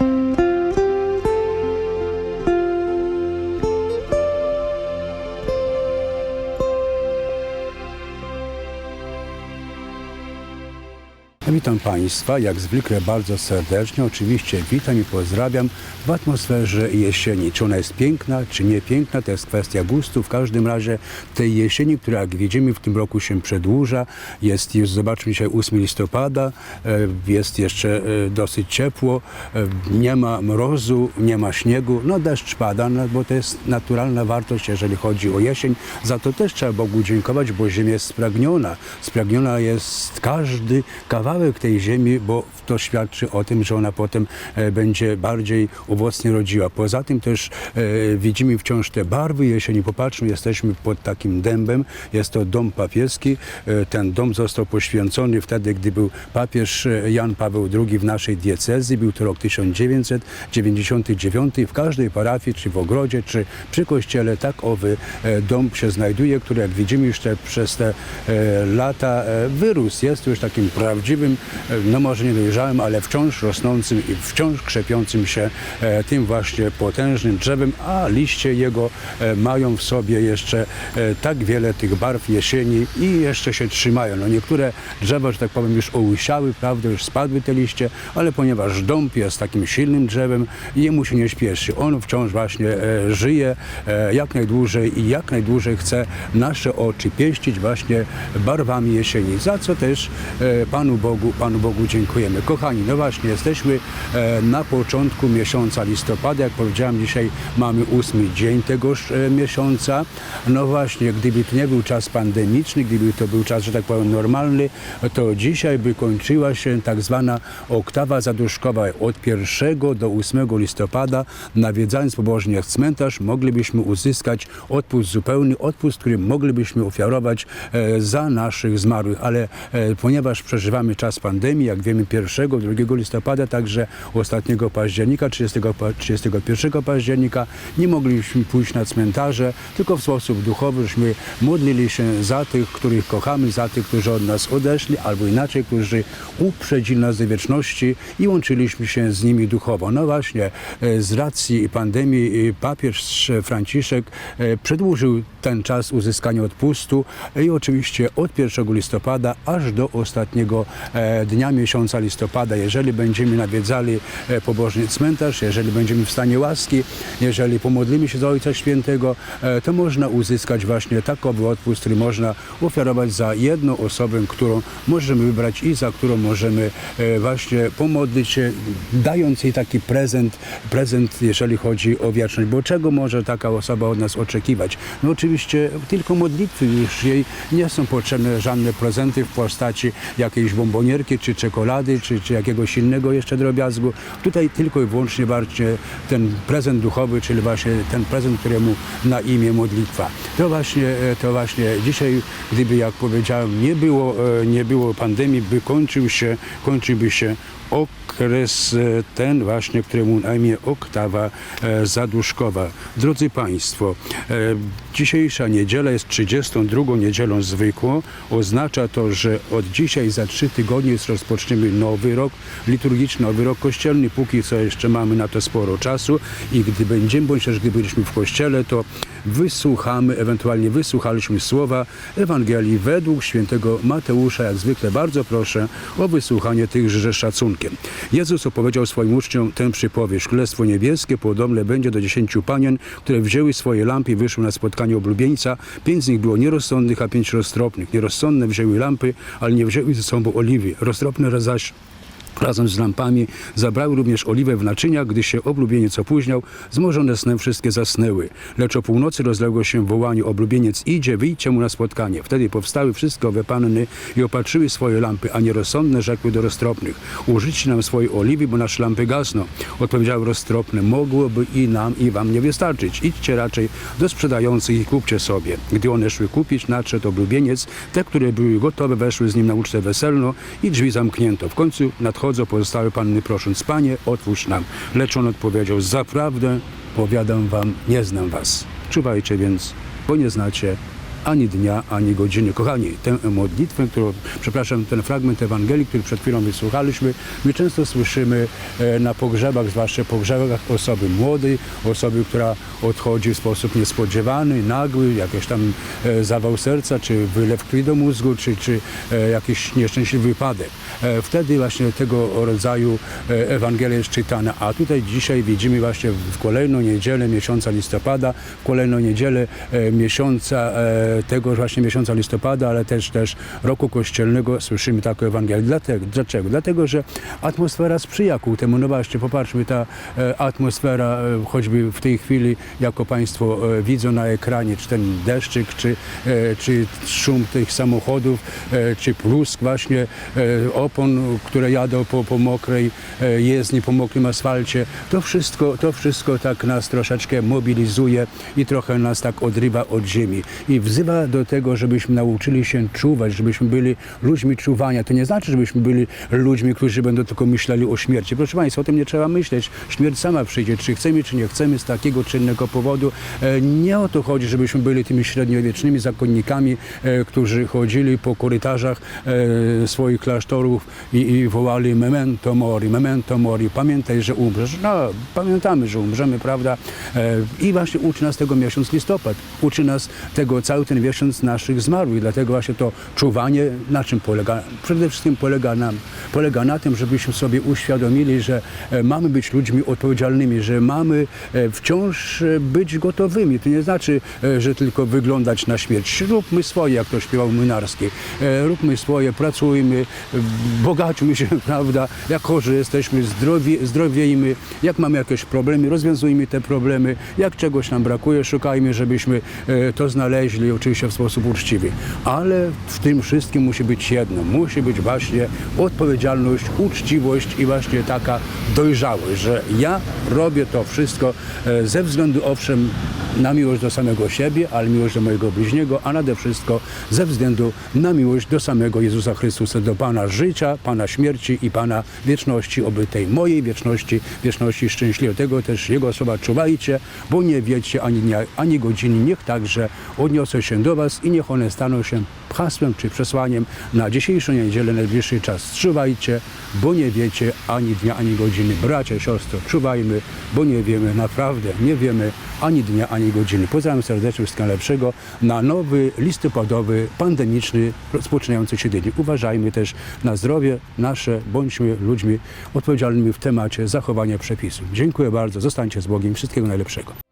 you Witam Państwa, jak zwykle bardzo serdecznie. Oczywiście witam i pozdrawiam w atmosferze jesieni. Czy ona jest piękna, czy nie piękna, to jest kwestia gustu. W każdym razie tej jesieni, która jak widzimy w tym roku się przedłuża, jest już, zobaczmy dzisiaj 8 listopada, e, jest jeszcze e, dosyć ciepło, e, nie ma mrozu, nie ma śniegu, no deszcz pada, no, bo to jest naturalna wartość, jeżeli chodzi o jesień. Za to też trzeba Bogu dziękować, bo ziemia jest spragniona. Spragniona jest każdy kawałek tej ziemi, bo to świadczy o tym, że ona potem e, będzie bardziej owocnie rodziła. Poza tym też e, widzimy wciąż te barwy jesieni. Popatrzmy, jesteśmy pod takim dębem. Jest to dom papieski. E, ten dom został poświęcony wtedy, gdy był papież Jan Paweł II w naszej diecezji. Był to rok 1999. W każdej parafii, czy w ogrodzie, czy przy kościele tak owy dom się znajduje, który jak widzimy już te, przez te lata wyrósł. Jest już takim prawdziwym, e, no może nie dojrzałym, ale wciąż rosnącym i wciąż krzepiącym się e, tym właśnie potężnym drzewem, a liście jego e, mają w sobie jeszcze tak wiele tych barw jesieni i jeszcze się trzymają. No niektóre drzewa, że tak powiem, już ołysiały, prawda, już spadły te liście, ale ponieważ dąb jest takim silnym drzewem, jemu się nie śpieszy. On wciąż właśnie żyje jak najdłużej i jak najdłużej chce nasze oczy pieścić właśnie barwami jesieni, za co też Panu Bogu, Panu Bogu dziękujemy. Kochani, no właśnie, jesteśmy e, na początku miesiąca listopada, jak powiedziałem, dzisiaj mamy ósmy dzień tegoż e, miesiąca. No właśnie, gdyby to nie był czas pandemiczny, gdyby to był czas, że tak powiem, normalny, to dzisiaj by kończyła się tak zwana oktawa zaduszkowa od 1 do 8 listopada. Nawiedzając pobożnie cmentarz, moglibyśmy uzyskać odpust zupełny, odpust, który moglibyśmy ofiarować e, za naszych zmarłych, ale ponieważ przeżywamy czas pandemii, jak wiemy 1, 2 listopada, także ostatniego października, 30, pa- 31 października, nie mogliśmy pójść na cmentarze, tylko w sposób duchowy, żeśmy modlili się za tych, których kochamy, za tych, którzy od nas odeszli, albo inaczej, którzy uprzedzili nas do wieczności i łączyliśmy się z nimi duchowo. No właśnie, e, z racji pandemii e, papież Franciszek e, przedłużył ten czas uzyskania odpustu i oczywiście od 1 listopada aż do ostatniego dnia miesiąca listopada, jeżeli będziemy nawiedzali e, pobożny cmentarz, jeżeli będziemy w stanie łaski, jeżeli pomodlimy się za Ojca Świętego, e, to można uzyskać właśnie takowy odpust, który można ofiarować za jedną osobę, którą możemy wybrać i za którą możemy e, właśnie pomodlić się, dając jej taki prezent, prezent jeżeli chodzi o wieczność. Bo czego może taka osoba od nas oczekiwać? No oczywiście tylko modlitwy, już jej nie są potrzebne żadne prezenty w postaci jakiejś bombonierki, czy czekolady, czy, czy jakiegoś innego jeszcze drobiazgu. Tutaj tylko i wyłącznie właśnie ten prezent duchowy, czyli właśnie ten prezent, któremu na imię modlitwa. To właśnie, e, to właśnie dzisiaj, gdyby jak powiedziałem, nie było, e, nie było pandemii, by kończył się, kończyłby się okres e, ten właśnie, któremu na imię oktawa e, zaduszkowa. Drodzy Państwo, e, dzisiejsza niedziela jest 32 niedzielą zwykłą. Oznacza to, że od dzisiaj za trzy tygodnie rozpoczniemy nowy rok liturgiczny, nowy rok kościelny. Póki co jeszcze mamy na to sporo czasu i gdy będziemy, bądź też gdy byliśmy w kościele, to wysłuchamy, ewentualnie wysłuchaliśmy słowa Ewangelii według świętego Mateusza. Jak zwykle bardzo proszę o wysłuchanie tychże z Jezus opowiedział swoim uczniom tę przypowieść. Królestwo niebieskie podobne będzie do dziesięciu panien, które wzięły swoje lampy i wyszły na spotkanie oblubieńca. Pięć z nich było nierozsądnych, a pięć roztropnych. Nierozsądne wzięły lampy, ale nie wzięły ze sobą oliwy. Roztropne zaś Razem z lampami zabrały również oliwę w naczyniach, gdy się oblubieniec opóźniał, zmożone snem wszystkie zasnęły. Lecz o północy rozległo się wołanie, oblubieniec idzie, wyjdźcie mu na spotkanie. Wtedy powstały wszystkie owe panny i opatrzyły swoje lampy, a nierozsądne rzekły do roztropnych. Użyćcie nam swojej oliwy, bo nasze lampy gasną. Odpowiedziały roztropne, mogłoby i nam, i wam nie wystarczyć. Idźcie raczej do sprzedających i kupcie sobie. Gdy one szły kupić, nadszedł oblubieniec. Te, które były gotowe, weszły z nim na ucztę weselną i drzwi zamknięto. W końcu nadchodzą pozostałe panny prosząc, Panie, otwórz nam. Lecz on odpowiedział, zaprawdę powiadam wam, nie znam was. Czuwajcie więc, bo nie znacie ani dnia, ani godziny. Kochani, tę modlitwę, którą, przepraszam, ten fragment Ewangelii, który przed chwilą wysłuchaliśmy, my często słyszymy e, na pogrzebach, zwłaszcza pogrzebach osoby młodej, osoby, która odchodzi w sposób niespodziewany, nagły, jakiś tam e, zawał serca, czy wylew krwi do mózgu, czy, czy e, jakiś nieszczęśliwy wypadek. Wtedy właśnie tego rodzaju Ewangelia jest czytana. A tutaj dzisiaj widzimy właśnie w kolejną niedzielę miesiąca listopada, w kolejną niedzielę miesiąca, tego właśnie miesiąca listopada, ale też też roku kościelnego słyszymy taką Ewangelię. Dlatego, dlaczego? Dlatego, że atmosfera sprzyja ku temu. No właśnie, popatrzmy, ta e, atmosfera e, choćby w tej chwili, jako Państwo e, widzą na ekranie, czy ten deszczyk, czy, czy szum tych samochodów, czy plusk właśnie opon, które jadą po, po mokrej jezdni, po mokrym asfalcie. To wszystko, to wszystko tak nas troszeczkę mobilizuje i trochę nas tak odrywa od ziemi. I wzywa do tego, żebyśmy nauczyli się czuwać, żebyśmy byli ludźmi czuwania. To nie znaczy, żebyśmy byli ludźmi, którzy będą tylko myśleli o śmierci. Proszę Państwa, o tym nie trzeba myśleć. Śmierć sama przyjdzie, czy chcemy, czy nie chcemy, z takiego czy innego powodu. E, Nie o to chodzi, żebyśmy byli tymi średniowiecznymi zakonnikami, e, którzy chodzili po korytarzach e, swoich klasztorów i, i wołali memento mori, memento mori, pamiętaj, że umrzesz. No, pamiętamy, że umrzemy, prawda? I właśnie uczy nas tego miesiąc listopad. Uczy nas tego cały ten naszych zmarłych. Dlatego właśnie to czuwanie na czym polega? Przede wszystkim polega na, polega na tym, żebyśmy sobie uświadomili, że e, mamy być ludźmi odpowiedzialnymi, że mamy e, wciąż e, być gotowymi. To nie znaczy, że tylko wyglądać na śmierć. Róbmy swoje, jak to śpiewał Młynarski. Róbmy swoje, pracujmy, bogaćmy się, prawda? Jak chorzy jesteśmy, zdrowie, zdrowiejmy. Jak mamy jakieś problemy, rozwiązujmy te problemy. Jak czegoś nam brakuje, szukajmy, żebyśmy to znaleźli, oczywiście w sposób uczciwy. Ale w tym wszystkim musi być jedno. Musi być właśnie odpowiedzialność, uczciwość i właśnie taka dojrzałość, że ja robię to wszystko e, ze względu owszem na miłość do samego siebie, ale miłość do mojego bliźniego, a nade wszystko ze względu na miłość do samego Jezusa Chrystusa, do Pana życia, Pana śmierci i Pana wieczności, oby tej mojej wieczności, wieczności szczęśliwej. Tego też Jego słowa czuwajcie, bo nie wiecie ani dnia, ani godziny. Niech także odniosę się do Was i niech one staną się hasłem czy przesłaniem na dzisiejszą niedzielę, najbliższy czas. Czuwajcie, bo nie wiecie ani dnia, ani godziny. Bracia, siostro, czuwajmy, bo nie wiemy, naprawdę nie wiemy ani dnia, ani godziny. Pozdrawiam serdecznie wszystkiego najlepszego na nowy, listopadowy, pandemiczny, rozpoczynający się tydzień. Uważajmy też na zdrowie nasze, bądźmy ludźmi odpowiedzialnymi w temacie zachowania przepisów. Dziękuję bardzo, zostańcie z Bogiem, wszystkiego najlepszego.